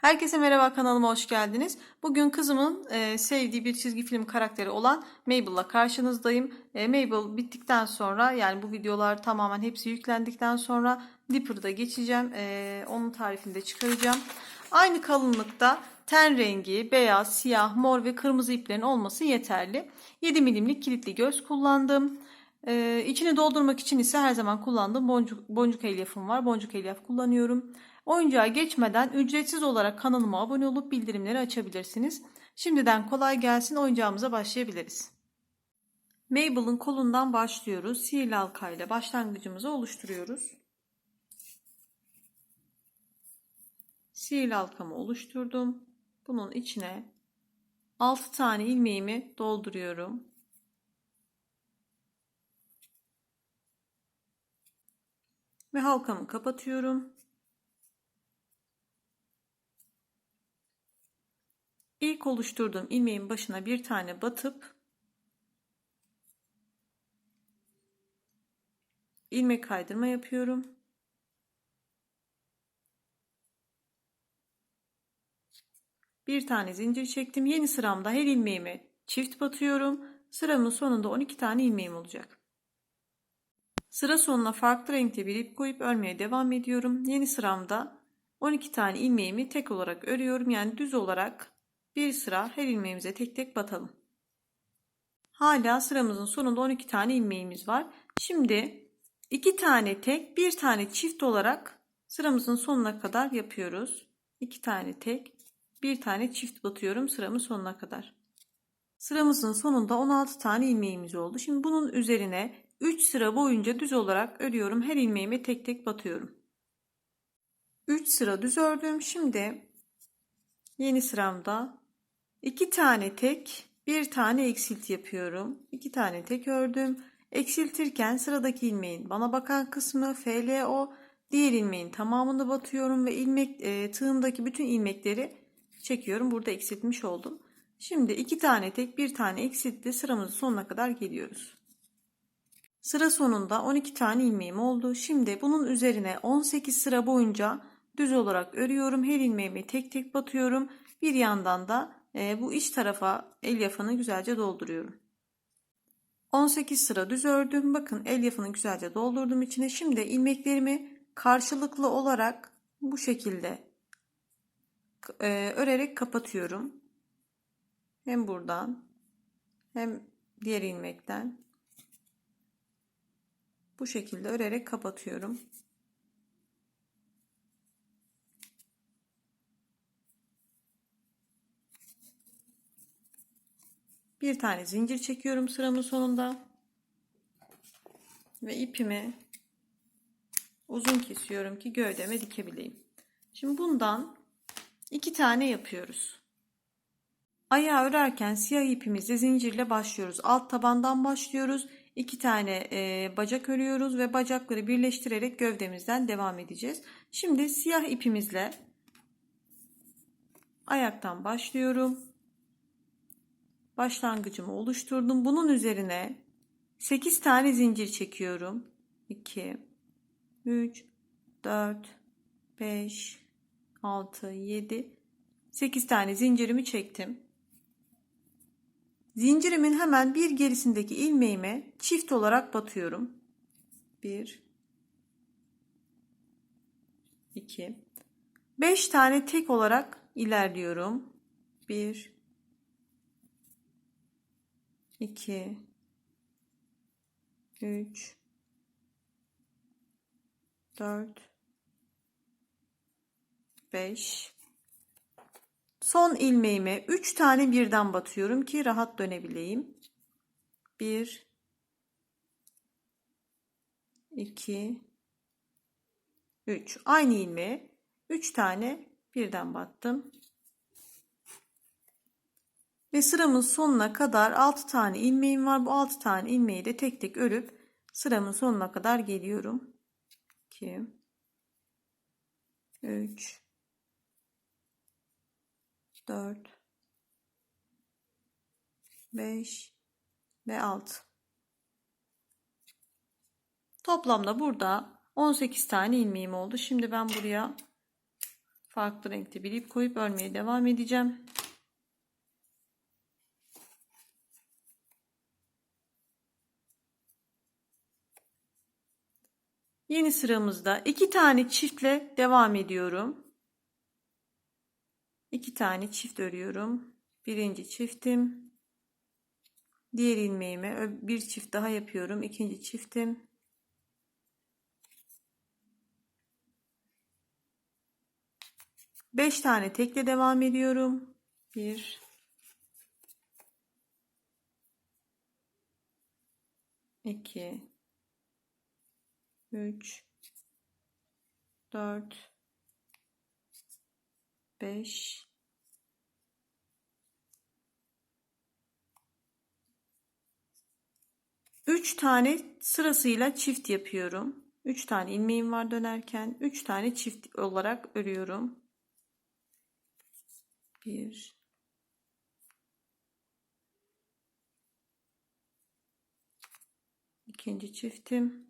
Herkese merhaba kanalıma hoş geldiniz. Bugün kızımın e, sevdiği bir çizgi film karakteri olan Mabel'la karşınızdayım. E, Mabel bittikten sonra yani bu videolar tamamen hepsi yüklendikten sonra Dipper'da geçeceğim. E, onun tarifini de çıkaracağım. Aynı kalınlıkta ten rengi, beyaz, siyah, mor ve kırmızı iplerin olması yeterli. 7 milimlik kilitli göz kullandım. Ee, içini doldurmak için ise her zaman kullandığım boncuk, boncuk elyafım var. Boncuk elyaf kullanıyorum. Oyuncağa geçmeden ücretsiz olarak kanalıma abone olup bildirimleri açabilirsiniz. Şimdiden kolay gelsin oyuncağımıza başlayabiliriz. Mabel'ın kolundan başlıyoruz. Sihirli halka ile başlangıcımızı oluşturuyoruz. Sihirli halkamı oluşturdum. Bunun içine 6 tane ilmeğimi dolduruyorum. Ve halkamı kapatıyorum. İlk oluşturduğum ilmeğin başına bir tane batıp ilmek kaydırma yapıyorum. Bir tane zincir çektim. Yeni sıramda her ilmeğimi çift batıyorum. Sıramın sonunda 12 tane ilmeğim olacak. Sıra sonuna farklı renkte bir ip koyup örmeye devam ediyorum. Yeni sıramda 12 tane ilmeğimi tek olarak örüyorum. Yani düz olarak bir sıra her ilmeğimize tek tek batalım. Hala sıramızın sonunda 12 tane ilmeğimiz var. Şimdi 2 tane tek, bir tane çift olarak sıramızın sonuna kadar yapıyoruz. 2 tane tek, bir tane çift batıyorum sıramın sonuna kadar. Sıramızın sonunda 16 tane ilmeğimiz oldu. Şimdi bunun üzerine 3 sıra boyunca düz olarak örüyorum. Her ilmeğime tek tek batıyorum. 3 sıra düz ördüm. Şimdi yeni sıramda 2 tane tek, bir tane eksilt yapıyorum. 2 tane tek ördüm. Eksiltirken sıradaki ilmeğin bana bakan kısmı FLO, diğer ilmeğin tamamını batıyorum ve ilmek e, tığımdaki bütün ilmekleri çekiyorum. Burada eksiltmiş oldum. Şimdi 2 tane tek, bir tane eksiltli sıramızın sonuna kadar geliyoruz. Sıra sonunda 12 tane ilmeğim oldu. Şimdi bunun üzerine 18 sıra boyunca düz olarak örüyorum. Her ilmeğimi tek tek batıyorum. Bir yandan da e, bu iç tarafa elyafını güzelce dolduruyorum. 18 sıra düz ördüm. Bakın elyafını güzelce doldurdum içine. Şimdi ilmeklerimi karşılıklı olarak bu şekilde e, örerek kapatıyorum. Hem buradan hem diğer ilmekten bu şekilde örerek kapatıyorum. Bir tane zincir çekiyorum sıramın sonunda. Ve ipimi uzun kesiyorum ki gövdeme dikebileyim. Şimdi bundan iki tane yapıyoruz. Ayağı örerken siyah ipimizle zincirle başlıyoruz. Alt tabandan başlıyoruz. İki tane e, bacak örüyoruz ve bacakları birleştirerek gövdemizden devam edeceğiz. Şimdi siyah ipimizle ayaktan başlıyorum. Başlangıcımı oluşturdum. Bunun üzerine 8 tane zincir çekiyorum. 2 3 4 5 6 7 8 tane zincirimi çektim. Zincirimin hemen bir gerisindeki ilmeğime çift olarak batıyorum. 1 2 5 tane tek olarak ilerliyorum. 1 2 3 4 5 Son ilmeğime 3 tane birden batıyorum ki rahat dönebileyim. 1 2 3 aynı ilmeğe 3 tane birden battım. Ve sıramın sonuna kadar 6 tane ilmeğim var. Bu 6 tane ilmeği de tek tek örüp sıramın sonuna kadar geliyorum. 2 3 4 5 ve 6 toplamda burada 18 tane ilmeğim oldu şimdi ben buraya farklı renkte bir ip koyup örmeye devam edeceğim. Yeni sıramızda iki tane çiftle devam ediyorum. İki tane çift örüyorum. Birinci çiftim. Diğer ilmeğime bir çift daha yapıyorum. İkinci çiftim. Beş tane tekle devam ediyorum. Bir. iki, üç, dört, beş, 3 tane sırasıyla çift yapıyorum. 3 tane ilmeğim var dönerken. 3 tane çift olarak örüyorum. 1 ikinci çiftim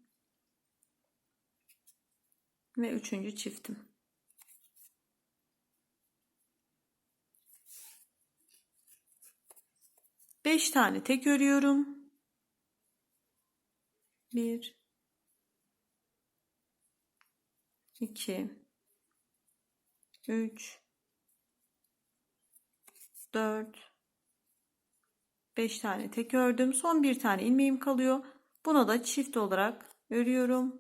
ve üçüncü çiftim. Beş tane tek örüyorum. 1 2 3 4 5 tane tek ördüm. Son bir tane ilmeğim kalıyor. Buna da çift olarak örüyorum.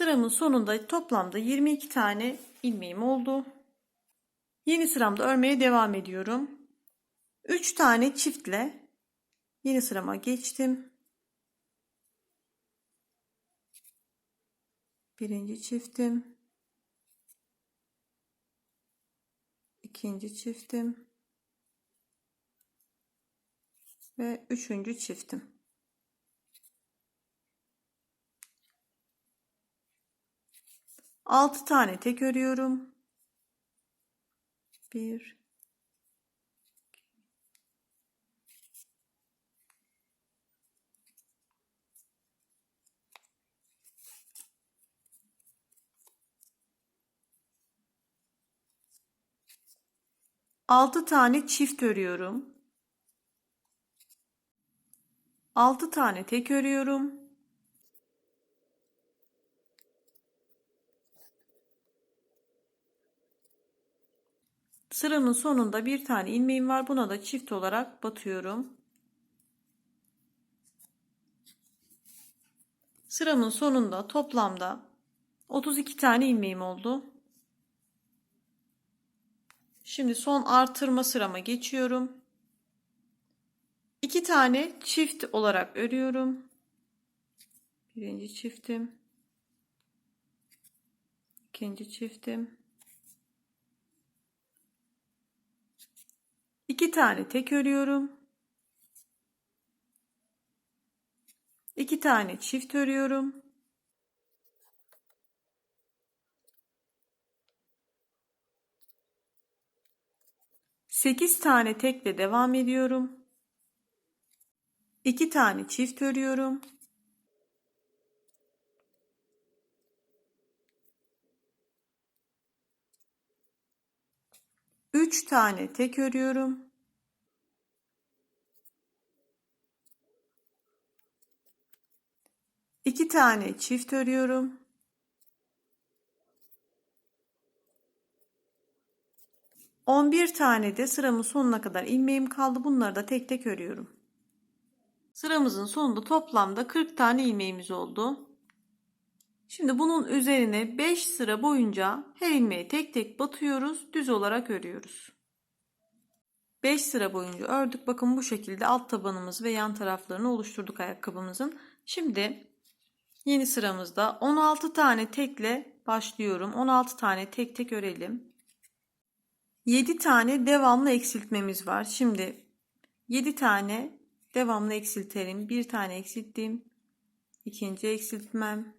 Sıramın sonunda toplamda 22 tane ilmeğim oldu. Yeni sıramda örmeye devam ediyorum. 3 tane çiftle yeni sırama geçtim. Birinci çiftim. ikinci çiftim. Ve üçüncü çiftim. Altı tane tek örüyorum. 1 6 tane çift örüyorum. 6 tane tek örüyorum. Sıramın sonunda bir tane ilmeğim var. Buna da çift olarak batıyorum. Sıramın sonunda toplamda 32 tane ilmeğim oldu. Şimdi son artırma sırama geçiyorum. 2 tane çift olarak örüyorum. Birinci çiftim. ikinci çiftim. İki tane tek örüyorum. İki tane çift örüyorum. Sekiz tane tekle devam ediyorum. İki tane çift örüyorum. Üç tane tek örüyorum. 2 tane çift örüyorum. On bir tane de sıramın sonuna kadar ilmeğim kaldı. Bunları da tek tek örüyorum. Sıramızın sonunda toplamda 40 tane ilmeğimiz oldu. Şimdi bunun üzerine 5 sıra boyunca her ilmeği tek tek batıyoruz. Düz olarak örüyoruz. 5 sıra boyunca ördük. Bakın bu şekilde alt tabanımız ve yan taraflarını oluşturduk ayakkabımızın. Şimdi Yeni sıramızda 16 tane tekle başlıyorum. 16 tane tek tek örelim. 7 tane devamlı eksiltmemiz var. Şimdi 7 tane devamlı eksiltelim. Bir tane eksilttim. ikinci eksiltmem.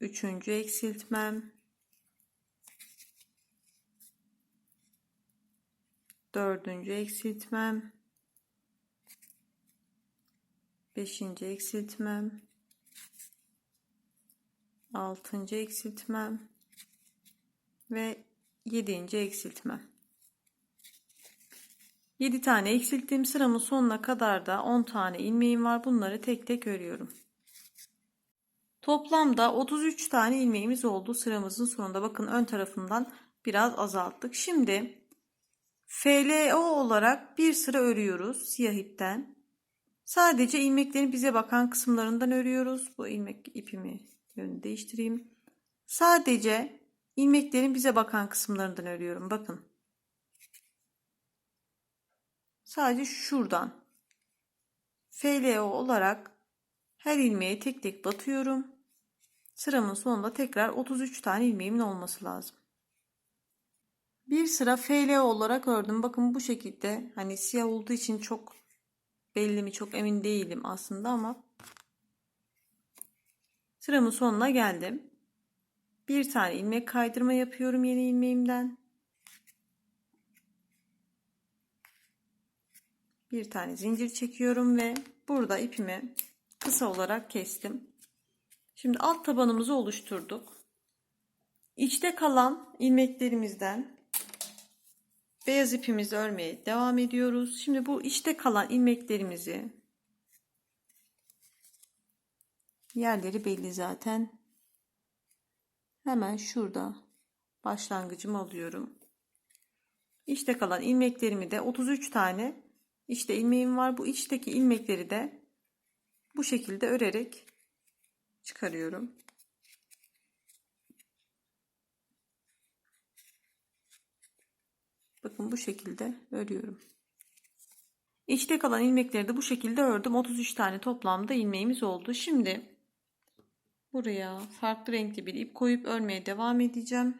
Üçüncü eksiltmem. Dördüncü eksiltmem. Beşinci eksiltmem. Altıncı eksiltmem. Ve yedinci eksiltmem. 7 tane eksilttiğim sıramın sonuna kadar da 10 tane ilmeğim var. Bunları tek tek örüyorum. Toplamda 33 tane ilmeğimiz oldu sıramızın sonunda. Bakın ön tarafından biraz azalttık. Şimdi FLO olarak bir sıra örüyoruz siyah ipten. Sadece ilmeklerin bize bakan kısımlarından örüyoruz. Bu ilmek ipimi yönünü değiştireyim. Sadece ilmeklerin bize bakan kısımlarından örüyorum. Bakın. Sadece şuradan. FLO olarak her ilmeğe tek tek batıyorum. Sıramın sonunda tekrar 33 tane ilmeğimin olması lazım. Bir sıra FL olarak ördüm. Bakın bu şekilde hani siyah olduğu için çok belli mi çok emin değilim aslında ama sıramın sonuna geldim. Bir tane ilmek kaydırma yapıyorum yeni ilmeğimden. Bir tane zincir çekiyorum ve burada ipimi kısa olarak kestim. Şimdi alt tabanımızı oluşturduk. İçte kalan ilmeklerimizden beyaz ipimizi örmeye devam ediyoruz. Şimdi bu içte kalan ilmeklerimizi yerleri belli zaten. Hemen şurada başlangıcımı alıyorum. İçte kalan ilmeklerimi de 33 tane işte ilmeğim var. Bu içteki ilmekleri de bu şekilde örerek çıkarıyorum. Bakın bu şekilde örüyorum. İçte kalan ilmekleri de bu şekilde ördüm. 33 tane toplamda ilmeğimiz oldu. Şimdi buraya farklı renkli bir ip koyup örmeye devam edeceğim.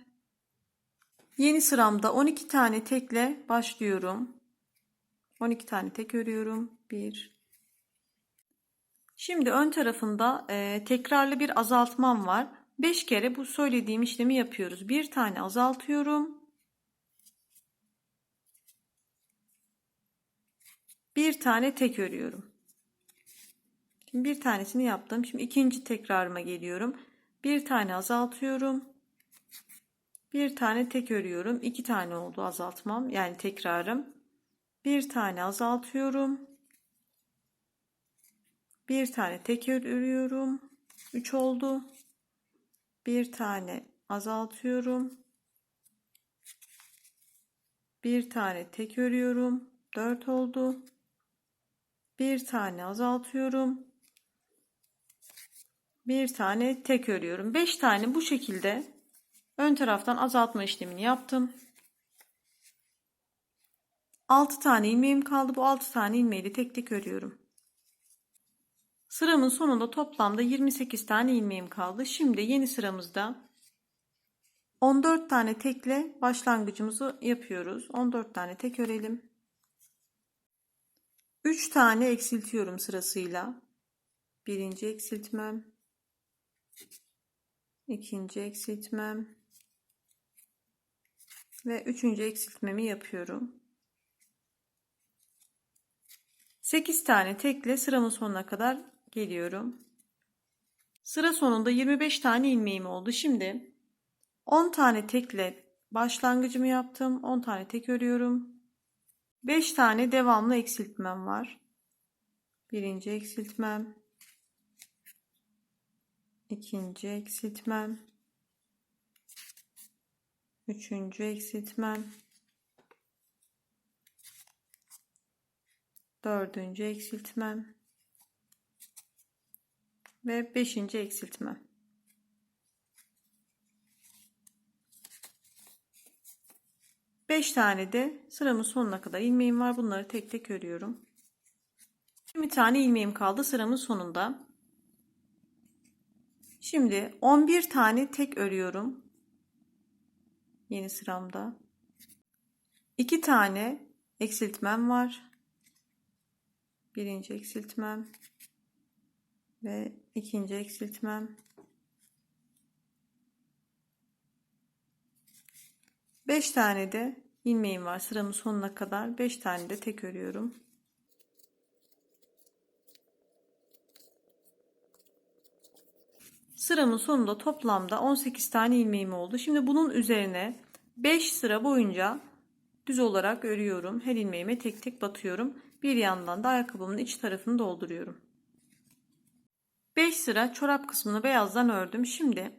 Yeni sıramda 12 tane tekle başlıyorum. 12 tane tek örüyorum. 1 Şimdi ön tarafında e, tekrarlı bir azaltmam var. 5 kere bu söylediğim işlemi yapıyoruz. Bir tane azaltıyorum. Bir tane tek örüyorum. Şimdi bir tanesini yaptım. Şimdi ikinci tekrarıma geliyorum. Bir tane azaltıyorum. Bir tane tek örüyorum. İki tane oldu azaltmam. Yani tekrarım. Bir tane azaltıyorum. Bir tane tek örüyorum. 3 oldu. Bir tane azaltıyorum. Bir tane tek örüyorum. 4 oldu. Bir tane azaltıyorum. Bir tane tek örüyorum. 5 tane bu şekilde ön taraftan azaltma işlemini yaptım. 6 tane ilmeğim kaldı. Bu 6 tane ilmeği tek tek örüyorum. Sıramın sonunda toplamda 28 tane ilmeğim kaldı. Şimdi yeni sıramızda 14 tane tekle başlangıcımızı yapıyoruz. 14 tane tek örelim. 3 tane eksiltiyorum sırasıyla. Birinci eksiltmem. ikinci eksiltmem. Ve üçüncü eksiltmemi yapıyorum. 8 tane tekle sıramın sonuna kadar geliyorum. Sıra sonunda 25 tane ilmeğim oldu. Şimdi 10 tane tekle başlangıcımı yaptım. 10 tane tek örüyorum. 5 tane devamlı eksiltmem var. Birinci eksiltmem. ikinci eksiltmem. Üçüncü eksiltmem. Dördüncü eksiltmem. Ve beşinci eksiltmem. 5 tane de sıramın sonuna kadar ilmeğim var. Bunları tek tek örüyorum. 20 tane ilmeğim kaldı sıramın sonunda. Şimdi 11 tane tek örüyorum. Yeni sıramda. 2 tane eksiltmem var. Birinci eksiltmem ve ikinci eksiltmem. Beş tane de ilmeğim var sıramın sonuna kadar. Beş tane de tek örüyorum. Sıramın sonunda toplamda 18 tane ilmeğim oldu. Şimdi bunun üzerine 5 sıra boyunca düz olarak örüyorum. Her ilmeğime tek tek batıyorum. Bir yandan da ayakkabımın iç tarafını dolduruyorum. 5 sıra çorap kısmını beyazdan ördüm. Şimdi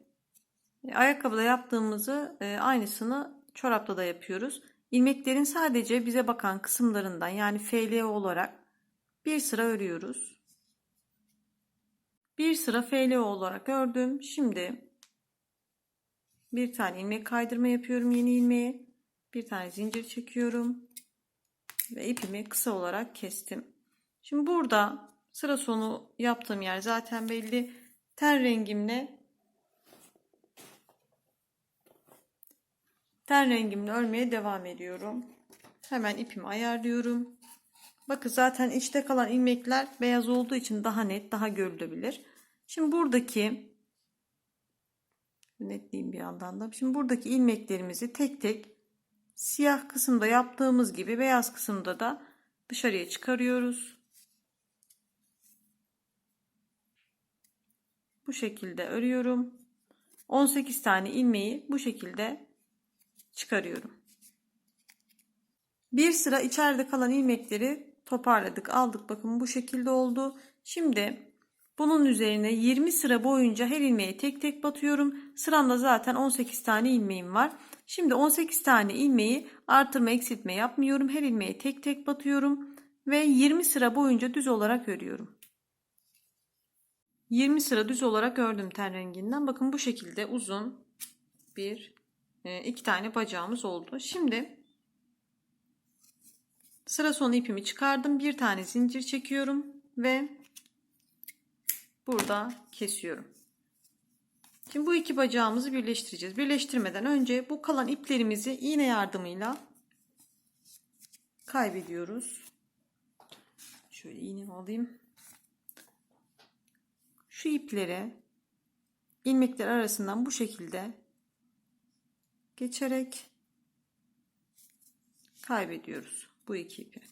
e, ayakkabıda yaptığımızı e, aynısını çorapta da yapıyoruz. İlmeklerin sadece bize bakan kısımlarından yani FL olarak bir sıra örüyoruz. Bir sıra FL olarak ördüm. Şimdi bir tane ilmek kaydırma yapıyorum yeni ilmeğe. Bir tane zincir çekiyorum. Ve ipimi kısa olarak kestim. Şimdi burada sıra sonu yaptığım yer zaten belli. Ten rengimle ten rengimle örmeye devam ediyorum. Hemen ipimi ayarlıyorum. Bakın zaten içte kalan ilmekler beyaz olduğu için daha net, daha görülebilir. Şimdi buradaki netleyeyim bir yandan da. Şimdi buradaki ilmeklerimizi tek tek siyah kısımda yaptığımız gibi beyaz kısımda da dışarıya çıkarıyoruz. Bu şekilde örüyorum. 18 tane ilmeği bu şekilde çıkarıyorum. Bir sıra içeride kalan ilmekleri toparladık, aldık. Bakın bu şekilde oldu. Şimdi bunun üzerine 20 sıra boyunca her ilmeği tek tek batıyorum. Sıramda zaten 18 tane ilmeğim var. Şimdi 18 tane ilmeği artırma eksiltme yapmıyorum. Her ilmeği tek tek batıyorum ve 20 sıra boyunca düz olarak örüyorum. 20 sıra düz olarak ördüm ten renginden. Bakın bu şekilde uzun bir e, iki tane bacağımız oldu. Şimdi sıra sonu ipimi çıkardım. Bir tane zincir çekiyorum ve burada kesiyorum. Şimdi bu iki bacağımızı birleştireceğiz. Birleştirmeden önce bu kalan iplerimizi iğne yardımıyla kaybediyoruz. Şöyle iğnemi alayım. Şu ipleri ilmekler arasından bu şekilde geçerek kaybediyoruz bu iki ipi.